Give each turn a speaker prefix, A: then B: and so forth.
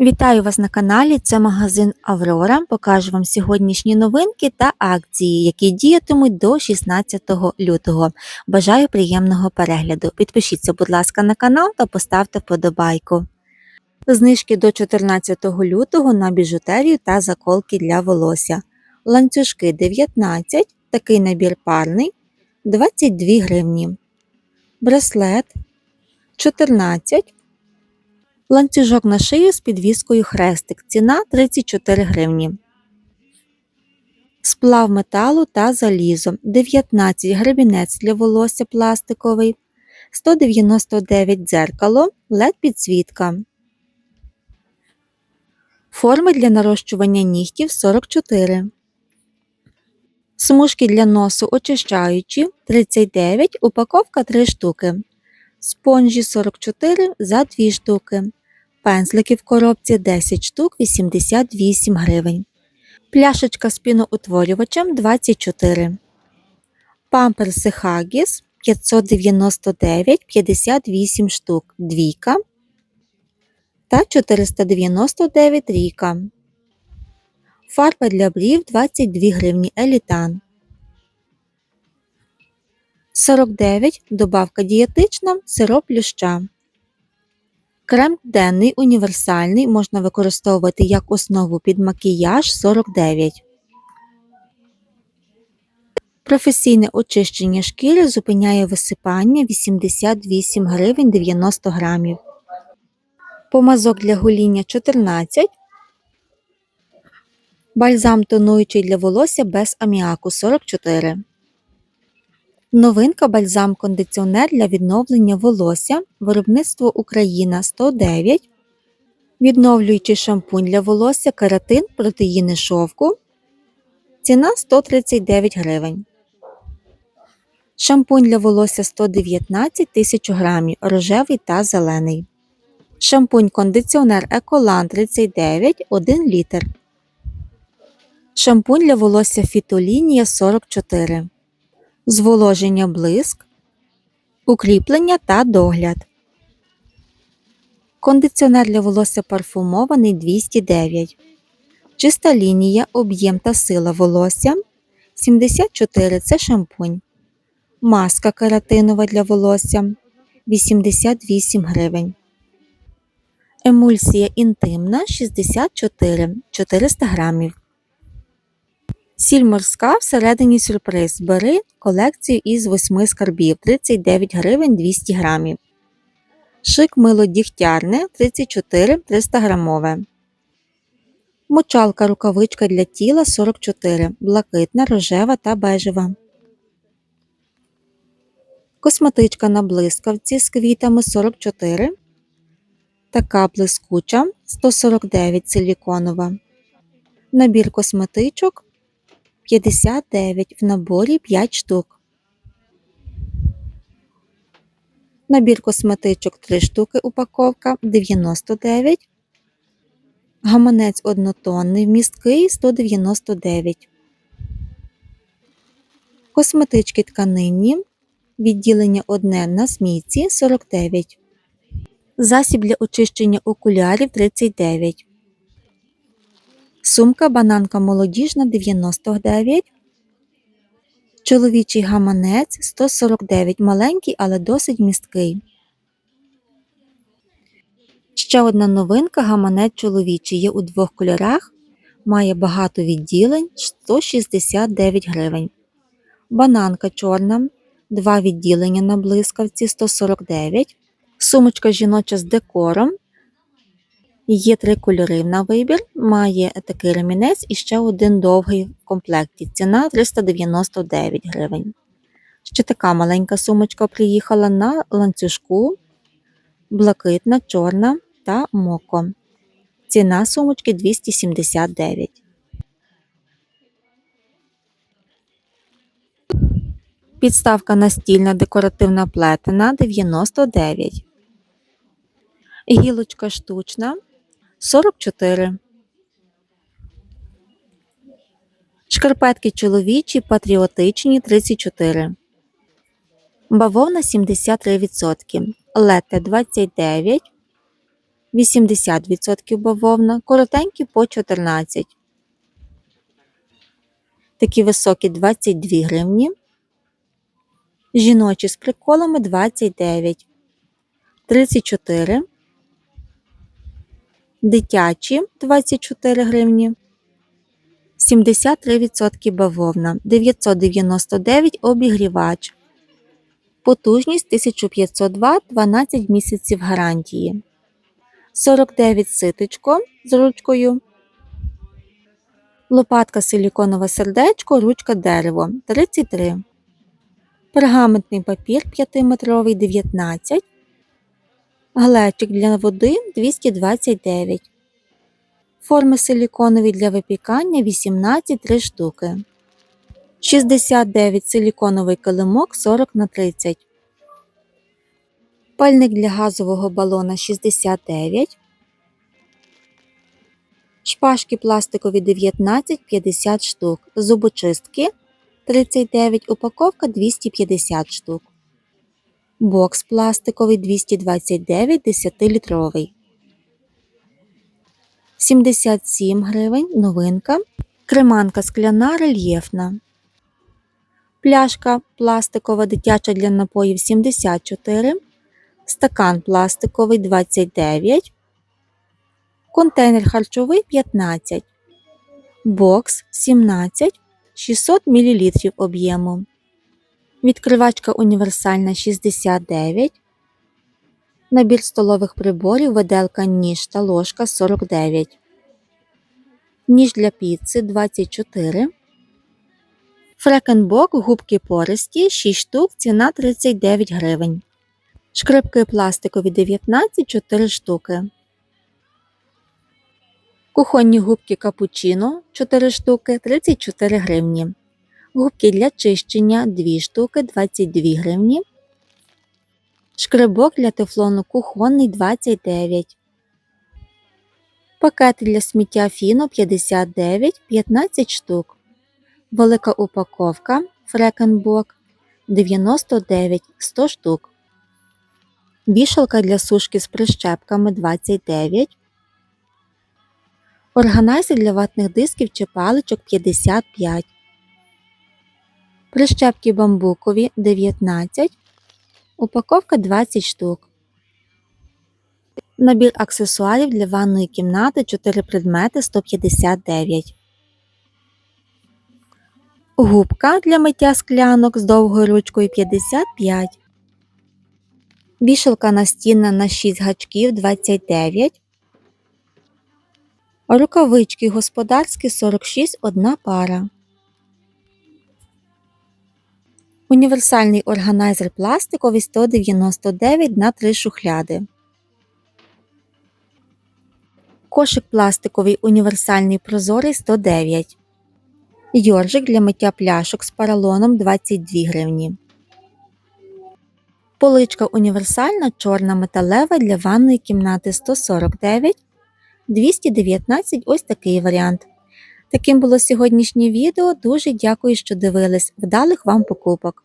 A: Вітаю вас на каналі. Це магазин Аврора. Покажу вам сьогоднішні новинки та акції, які діятимуть до 16 лютого. Бажаю приємного перегляду. Підпишіться, будь ласка, на канал та поставте вподобайку. Знижки до 14 лютого на біжутерію та заколки для волосся. Ланцюжки 19, такий набір парний 22 гривні. Браслет 14 Ланцюжок на шию з підвіскою хрестик. Ціна 34 гривні. Сплав металу та залізо 19 гребінець для волосся пластиковий, 199 дзеркало, led підсвітка. Форми для нарощування нігтів 44. Смужки для носу очищаючі 39, упаковка 3 штуки. Спонжі 44 за 2 штуки. Пензлики в коробці 10 штук 88 гривень. Пляшечка з піноутворювачем 24. Памперси Хагіс 599 58 штук. Двійка та 499 ріка. Фарба для брів 22 гривні елітан. 49 добавка дієтична сироп люща. Крем денний універсальний можна використовувати як основу під макіяж 49. Професійне очищення шкіри зупиняє висипання 88 гривень 90 грамів. Помазок для гоління 14. Бальзам тонуючий для волосся без аміаку 44. Новинка бальзам-кондиціонер для відновлення волосся. Виробництво Україна 109. Відновлюючий шампунь для волосся кератин протеїни шовку. Ціна 139 гривень. Шампунь для волосся 119 тисяч грамів, рожевий та зелений. Шампунь-кондиціонер Еколан 39 1 літр. Шампунь для волосся Фітолінія 44 зволоження блиск, укріплення та догляд. Кондиціонер для волосся парфумований 209. Чиста лінія, об'єм та сила волосся 74 це шампунь. Маска кератинова для волосся 88 гривень. Емульсія інтимна 64 400 грамів. Сіль морська всередині сюрприз. Бери колекцію із 8 скарбів 39 гривень 200 грамів. Шик мило дігтярне 34 300 грамове. Мочалка рукавичка для тіла 44, блакитна, рожева та бежева. Косметичка на блискавці з квітами 44. Така блискуча 149 силіконова. Набір косметичок 59 в наборі 5 штук. Набір косметичок 3 штуки упаковка 99. Гаманець однотонний вмісткий 199. Косметички тканинні. Відділення одне на смійці 49. Засіб для очищення окулярів 39. Сумка бананка молодіжна 99. Чоловічий гаманець 149. Маленький, але досить місткий. Ще одна новинка гаманець чоловічий є у двох кольорах. Має багато відділень 169 гривень. Бананка чорна. Два відділення на блискавці 149. Сумочка жіноча з декором Є три кольори на вибір, має такий ремінець і ще один довгий в комплекті. Ціна 399 гривень. Ще така маленька сумочка приїхала на ланцюжку, блакитна, чорна та моко. Ціна сумочки 279. Підставка настільна декоративна плетена 99. Гілочка штучна 44. Шкарпетки чоловічі патріотичні 34. Бавовна 73%. Лете 29. 80% бавовна, коротенькі по 14. Такі високі 22 гривні. Жіночі з приколами 29. 34. Дитячі 24 гривні. 73% бавовна, 999 обігрівач. Потужність 1500 Вт, 12 місяців гарантії. 49 ситочко з ручкою. Лопатка силіконове сердечко, ручка дерево 33. Пергаментний папір 5-метровий 19. Глечик для води 229. Форми силіконові для випікання 18 3 штуки. 69 силіконовий килимок 40 на 30. Пальник для газового балона 69. Шпажки пластикові 19 50 штук. Зубочистки 39, упаковка 250 штук. Бокс пластиковий 229 10-літровий. 77 гривень новинка. Креманка скляна рельєфна. Пляшка пластикова дитяча для напоїв 74. Стакан пластиковий 29. Контейнер харчовий 15. Бокс 17 600 мл об'єму. Відкривачка універсальна 69. Набір столових приборів, виделка ніж та ложка 49. Ніж для піци 24. Фрекенбок губки пористі 6 штук, ціна 39 гривень. Шкрипки пластикові 19 4 штуки. Кухонні губки капучино 4 штуки 34 гривні. Губки для чищення 2 штуки 22 гривні. Шкребок для тефлону кухонний 29. Пакети для сміття фіно 59 15 штук. Велика упаковка Фрекенбок 99 100 штук. Вішалка для сушки з прищепками 29. Органайзер для ватних дисків чи паличок 55. Прищепки бамбукові 19. Упаковка 20 штук. Набір аксесуарів для ванної кімнати 4 предмети 159. Губка для миття склянок з довгою ручкою 55. Вішалка настінна на 6 гачків 29. Рукавички господарські 46 одна пара. Універсальний органайзер пластиковий 199 на 3 шухляди. Кошик пластиковий універсальний прозорий 109. Йоржик для миття пляшок з поролоном 22 гривні. Поличка універсальна чорна металева для ванної кімнати 149 219 ось такий варіант. Таким було сьогоднішнє відео. Дуже дякую, що дивились. Вдалих вам покупок!